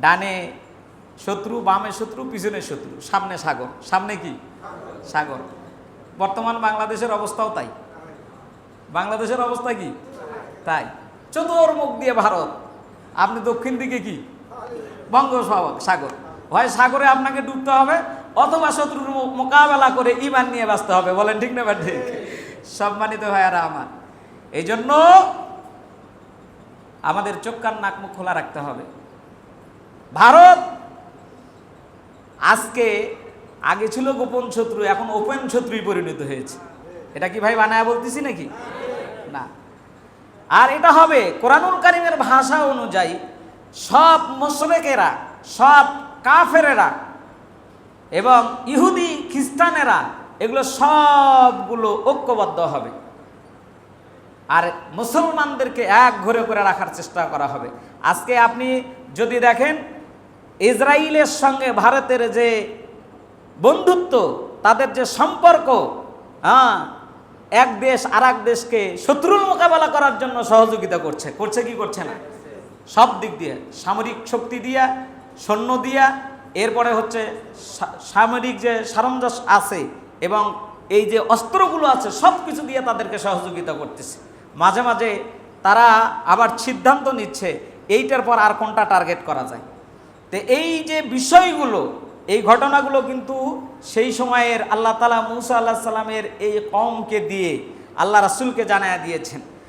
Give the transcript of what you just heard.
ডানে শত্রু, বামে শত্রু, পিছনে শত্রু, সামনে সাগর। সামনে কি? সাগর। বর্তমান বাংলাদেশের অবস্থাও তাই। বাংলাদেশের অবস্থা কি? তাই। চতুর্মুখ দিয়ে ভারত। আপনি দক্ষিণ দিকে কি? সাগর। হয় সাগরে আপনাকে ডুবতে হবে, অথবা শত্রুর মোকাবেলা করে ইমান নিয়ে বাঁচতে হবে। বলেন ঠিক না ঠিক। সম্মানিত ভাইয়ারা আমার। এই জন্য আমাদের চোখ, কান, নাক, মুখ খোলা রাখতে হবে। ভারত আজকে আগে ছিল গোপন শত্রু, এখন ওপেন শত্রুই পরিণত হয়েছে। এটা কি ভাই বানায় বলতেছি নাকি? না। আর এটা হবে কোরআনুল কারিমের ভাষা অনুযায়ী সব মোশরেকেরা, সব কাফেরেরা এবং ইহুদি, খ্রিস্টানেরা এগুলো সবগুলো ঐক্যবদ্ধ হবে। আর মুসলমানদেরকে এক ঘরে করে রাখার চেষ্টা করা হবে। আজকে আপনি যদি দেখেন ইসরায়েলের সঙ্গে ভারতের যে বন্ধুত্ব, তাদের যে সম্পর্ক হ্যাঁ এক দেশ আর দেশকে শত্রুর মোকাবেলা করার জন্য সহযোগিতা করছে। করছে কি করছে না? সব দিক দিয়ে, সামরিক শক্তি দিয়া, সৈন্য দিয়া, এরপরে হচ্ছে সামরিক যে সরঞ্জাম আছে এবং এই যে অস্ত্রগুলো আছে, সব কিছু দিয়ে তাদেরকে সহযোগিতা করতেছে। মাঝে মাঝে তারা আবার সিদ্ধান্ত নিচ্ছে, এইটার পর আর কোনটা টার্গেট করা যায়? তো এই যে বিষয়গুলো, এই ঘটনাগুলো কিন্তু সেই সময়ের আল্লাহ তালা মুসা আল্লাহ সাল্লামের এই কমকে দিয়ে আল্লাহ রাসুলকে জানায় দিয়েছেন।